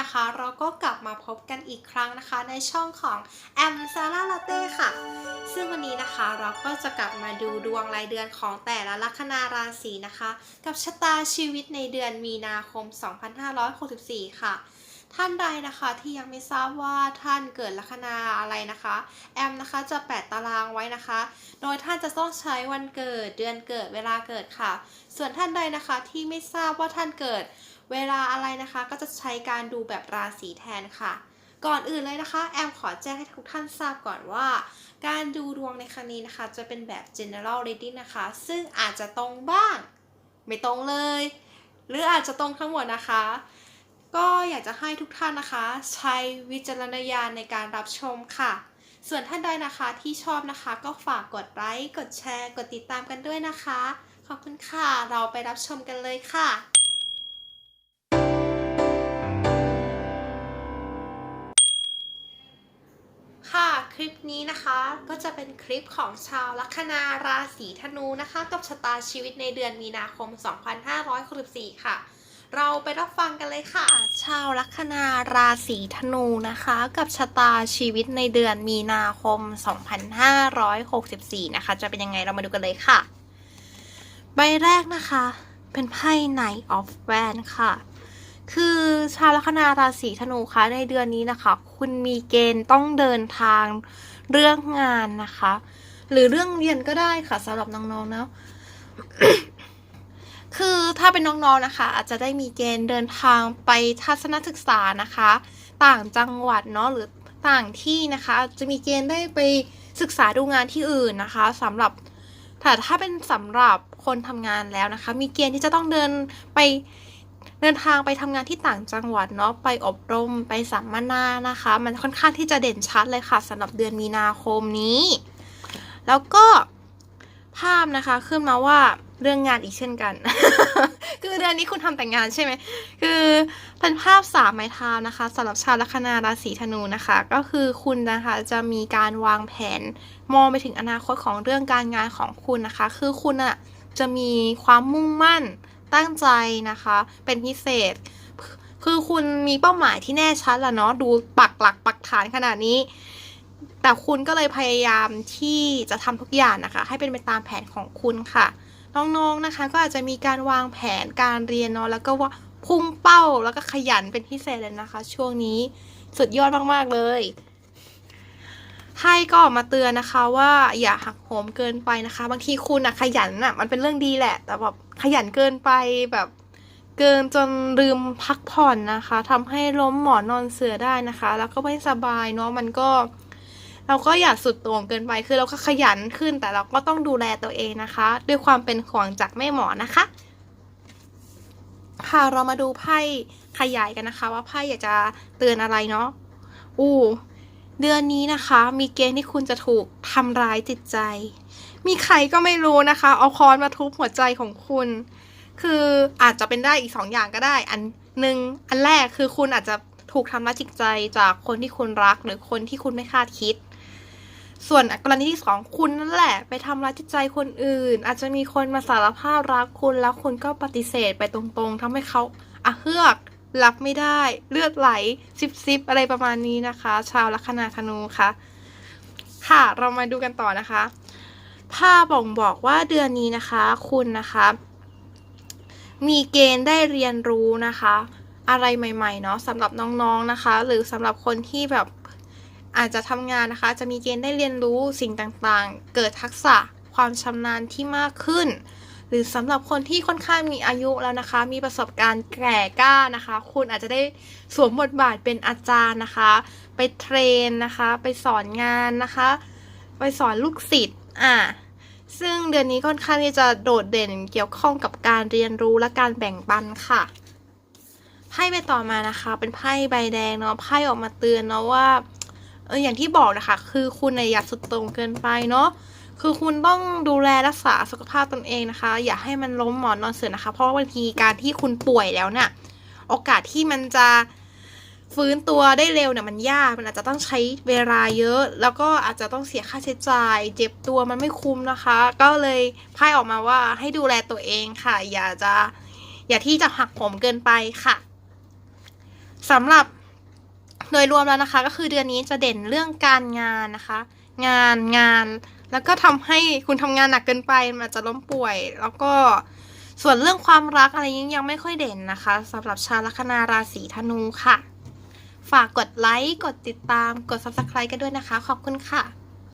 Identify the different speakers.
Speaker 1: นะคะ เราก็กลับมาพบกันอีกครั้งนะคะ ในช่องของแอมซาร่าลาเต้ค่ะ ซึ่งวันนี้นะคะเราก็จะกลับมาดูดวงรายเดือนของแต่ละลัคนาราศีนะคะ กับชะตาชีวิตในเดือนมีนาคม 2564 ค่ะ ท่านใดนะคะที่ยังไม่ทราบว่าท่านเกิดลัคนาอะไรนะคะ แอมนะคะจะแปะตารางไว้นะคะ โดยท่านจะต้องใช้วันเกิดเดือนเกิดเวลาเกิดค่ะ ส่วนท่านใดนะคะที่ไม่ทราบว่าท่านเกิดเวลาอะไรนะคะ ก็จะใช้การดูแบบราศีแทนค่ะ ก่อนอื่นเลยนะคะ แอมขอแจ้งให้ทุกท่านทราบก่อนว่า การดูดวงในครั้งนี้นะคะ จะเป็นแบบ general reading นะคะ ซึ่งอาจจะตรงบ้าง ไม่ตรงเลย หรืออาจจะตรงทั้งหมดนะคะ ก็อยากจะให้ทุกท่านนะคะ ใช้วิจารณญาณในการรับชมค่ะ ส่วนท่านใดนะคะที่ชอบนะคะ ก็ฝากกดไลค์กดแชร์ กดติดตามกันด้วยนะคะ ขอบคุณค่ะ เราไปรับชมกันเลยค่ะค่ะคลิปนี้นะคะก็จะเป็นคลิปของชาวลัคนาราศีธนูนะคะ กับชะตาชีวิตในเดือนมีนาคม 2564 ค่ะ เราไปรับฟังกันเลยค่ะ ชาวลัคนาราศีธนูนะคะ กับชะตาชีวิตในเดือนมีนาคม 2564 นะคะ จะเป็นยังไงเรามาดูกันเลยค่ะ ใบแรกนะคะ เป็นไพ่ Knight of Wands ค่ะ คือชาวลัคนาราศีธนูคะในเดือนนี้นะคะ คุณมีเกณฑ์ต้องเดินทางเรื่องงานนะคะ หรือเรื่องเรียนก็ได้ค่ะสำหรับน้องๆเนาะ คือถ้าเป็นน้องๆนะคะ อาจจะได้มีเกณฑ์เดินทางไปทัศนศึกษานะคะ ต่างจังหวัดเนาะหรือต่างที่นะคะจะมีเกณฑ์ได้ไปศึกษาดูงานที่อื่นนะคะสำหรับแต่ถ้าเป็นสำหรับคนทำงานแล้วนะคะ มีเกณฑ์ที่จะต้องเดินไปเดินทางไปทำงานที่ต่างจังหวัดเนาะไปอบรมไปสัมมนานะคะ มันค่อนข้างที่จะเด่นชัดเลยค่ะสำหรับเดือนมีนาคมนี้ แล้วก็ภาพนะคะขึ้นมาว่า เรื่องงานอีกเช่นกัน คือเดือนนี้คุณทำแต่งงานใช่ไหม คือเป็นภาพสามไม้เท้านะคะสำหรับชาวลัคนาราศีธนูนะคะ ก็คือคุณนะคะจะมีการวางแผนมองไปถึงอนาคตของเรื่องการงานของคุณนะคะ คือคุณอะจะมีความมุ่งมั่นตั้งใจนะคะ เป็นพิเศษ คือคุณมีเป้าหมายที่แน่ชัดแล้วเนาะดูปักหลักปักฐานขนาดนี้แต่คุณก็เลยพยายามที่จะทำทุกอย่างนะคะ ให้เป็นไปตามแผนของคุณค่ะ น้องๆนะคะ ก็อาจจะมีการวางแผนการเรียนเนาะแล้วก็ว่าพุ่งเป้าแล้วก็ขยันเป็นพิเศษเลยนะคะ ช่วงนี้สุดยอดมากๆเลยไพ่ก็ออกมาเตือนนะคะว่าอย่าหักโหมเกินไปนะคะ บางทีคุณอะขยันอะมันเป็นเรื่องดีแหละ แต่แบบขยันเกินไปแบบเกินจนลืมพักผ่อนนะคะทำให้ล้มหมอนนอนเสือได้นะคะ แล้วก็ไม่สบายเนาะมันก็ เราก็อย่าสุดโต่งเกินไปคือเราก็ขยันขึ้น แต่เราก็ต้องดูแลตัวเองนะคะ ด้วยความเป็นห่วงจากแม่หมอนะคะ ค่ะเรามาดูไพ่ขยายกันนะคะ ว่าไพ่อยากจะเตือนอะไรเนาะอู้เดือนนี้นะคะ มีเกณฑ์ที่คุณจะถูกทำร้ายจิตใจ มีใครก็ไม่รู้นะคะ เอาค้อนมาทุบหัวใจของคุณ คืออาจจะเป็นได้อีกสองอย่างก็ได้ อันหนึ่งอันแรกคือคุณอาจจะถูกทำร้ายจิตใจจากคนที่คุณรักหรือคนที่คุณไม่คาดคิด ส่วนกรณีที่สองคุณนั่นแหละ ไปทำร้ายจิตใจคนอื่น อาจจะมีคนมาสารภาพรักคุณแล้วคุณก็ปฏิเสธไปตรงๆทำให้เขาอะเฮือกรับไม่ได้เลือดไหลซิบซิบอะไรประมาณนี้นะคะ ชาวลัคนาธนูค่ะ ค่ะเรามาดูกันต่อนะคะภาบ่งบอกว่าเดือนนี้นะคะ คุณนะคะ มีเกณฑ์ได้เรียนรู้นะคะ อะไรใหม่ๆเนาะสำหรับน้องๆนะคะ หรือสำหรับคนที่แบบ อาจจะทำงานนะคะ จะมีเกณฑ์ได้เรียนรู้สิ่งต่างๆ เกิดทักษะความชำนาญที่มากขึ้น หรือสำหรับคนที่ค่อนข้างมีอายุแล้วนะคะ มีประสบการณ์แก่กล้านะคะ คุณอาจจะได้สวมบทบาทเป็นอาจารย์นะคะ ไปเทรนนะคะ ไปสอนงานนะคะ ไปสอนลูกศิษย์อ่าซึ่งเดือนนี้ค่อนข้างที่จะโดดเด่นเกี่ยวข้องกับการเรียนรู้และการแบ่งปันค่ะไพ่ใบต่อมานะคะ เป็นไพ่ใบแดงเนาะไพ่ออกมาเตือนเนาะว่า เอออย่างที่บอกนะคะ คือคุณน่ะอย่าสุดโต่งเกินไปเนาะคือคุณต้องดูแลรักษาสุขภาพตนเองนะคะ อย่าให้มันล้มหมอนนอนเสือนะคะ เพราะบางทีการที่คุณป่วยแล้วเนี่ยโอกาสที่มันจะฟื้นตัวได้เร็วเนี่ยมันยากมันอาจจะต้องใช้เวลาเยอะ แล้วก็อาจจะต้องเสียค่าใช้จ่าย เจ็บตัวมันไม่คุ้มนะคะ ก็เลยพ่ายออกมาว่าให้ดูแลตัวเองค่ะ อย่าจะอย่าที่จะหักโหมเกินไปค่ะสำหรับ โดยรวมแล้วนะคะ ก็คือเดือนนี้จะเด่นเรื่องการงานนะคะ งานงาน แล้วก็ทำให้คุณทำงานหนักเกินไปมันอาจจะล้มป่วย แล้วก็ส่วนเรื่องความรักอะไรยังยังไม่ค่อยเด่นนะคะสำหรับชาวลัคนาราศีธนูค่ะ ฝากกดไลค์กดติดตามกด subscribe กันด้วยนะคะ ขอบคุณค่ะ